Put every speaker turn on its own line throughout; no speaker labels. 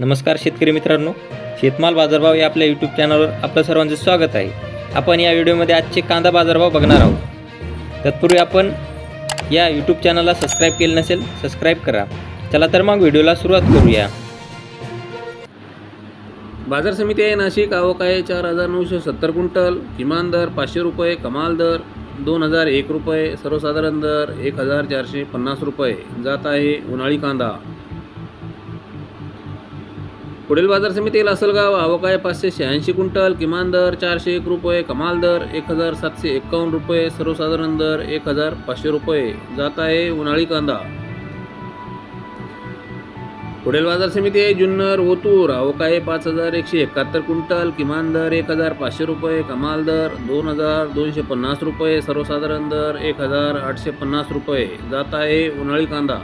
नमस्कार शेतकरी मित्रांनो शेतमाल बाजारभाव या आपल्या यूट्यूब चॅनलवर आपलं सर्वांचं स्वागत आहे. आपण या व्हिडिओमध्ये आजचे कांदा बाजारभाव बघणार आहोत. तत्पूर्वी आपण या यूट्यूब चॅनलला सबस्क्राईब केलं नसेल सबस्क्राईब करा. चला तर मग व्हिडिओला सुरुवात करूया. बाजार समिती आहे नाशिक आवक आहे चार हजार नऊशे सत्तर क्विंटल किमान दर पाचशे रुपये कमाल दर दोन हजार एक रुपये सर्वसाधारण दर एक हजार चारशे पन्नास रुपये. जात आहे उन्हाळी कांदा. पुढील बाजार समितीला असेल का आवक आहे पाचशे शहाऐंशी क्विंटल किमान दर चारशे एक रुपये कमाल दर एक हजार सातशे एक्कावन्न रुपये सर्वसाधारण दर एक हजार पाचशे रुपये. जात आहे उन्हाळी कांदा. पुढील बाजार समिती आहे जुन्नर ओतूर. अवकाय आहे पाच हजार एकशे एकाहत्तर क्विंटल किमान दर एक हजार पाचशे रुपये कमाल दर दोन हजार दोनशे पन्नास रुपये सर्वसाधारण दर एक हजार आठशे पन्नास रुपये. जात आहे उन्हाळी कांदा.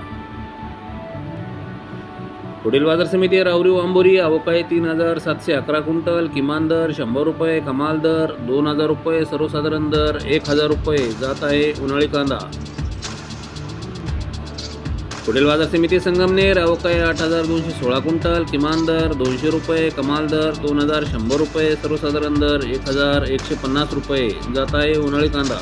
पुढील बाजार समिती आहे रावरी आंबोरी. अवकाळी तीन हजार सातशे अकरा क्विंटल. किमान दर शंभर रुपये कमाल दर दोन हजार रुपये सर्वसाधारण दर एक हजार रुपये. जात आहे उन्हाळी कांदा. पुढील बाजार समिती संगमनेर. आवक आठ हजार दोनशे सोळा क्विंटल. किमान दर दोनशे रुपये कमाल दर दोन हजार शंभर रुपये सर्वसाधारण दर एक हजार एकशे पन्नास रुपये. जात आहे उन्हाळी कांदा.